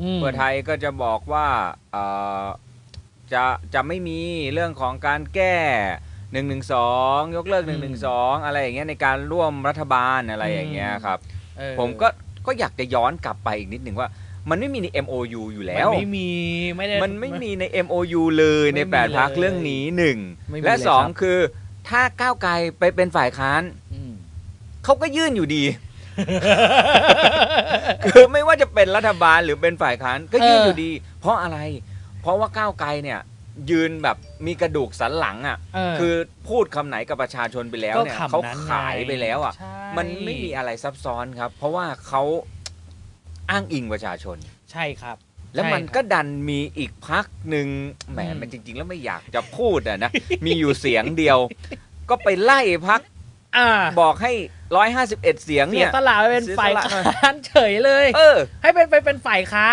อืม เพื่อไทยก็จะบอกว่าเอ่อจะจะไม่มีเรื่องของการแก้1นึยกเลิก1นึอะไรอย่างเงี้ยในการร่วมรัฐบาลอะไรอย่างเงี้ยครับ เออผมก็ก็อยากจะย้อนกลับไปอีกนิดหนึ่งว่า มันไม่มีใน MOU อยู่แล้ว มันไม่มีไม่ได้ มันไม่มีใน MOU เลยใน ไม่มีแปดพักเลยเรื่องนี้หนึ่งไม่มีและเลยสองครับ คือถ้าก้าวไกลไปเป็นฝ่ายค้านอืมเขาก็ยื่นอยู่ดี คือไม่ว่าจะเป็นรัฐบาลหรือเป็นฝ่ายค้านก็ยื่นเออออยู่ดี เพราะอะไร เพราะว่าก้าวไกลเนี่ย ยืนแบบมีกระดูกสันหลังอะเออคือพูดคำไหนกับประชาชนไปแล้วเนี่ยก็คำเขานั้นไงขายไปแล้วอะใช่มันไม่มีอะไรซับซ้อนครับ เพราะว่าเขาอ้างอิงประชาชน ใช่ครับแล้วมันใช่ครับก็ดันมีอีกพักหนึ่งแหมอืมมันจริง ๆ แล้วไม่อยากจะพูดอะนะ มีอยู่เสียงเดียว ก็ไปไล่พักอ่าบอกให้ ร้อยห้าสิบเอ็ดเสียงเสีเนี่ยย ตลาดไปเป็นเสียฝ่ายสละค้านเฉยเลย เออ ให้เป็นไปเป็นฝ่ายค้าน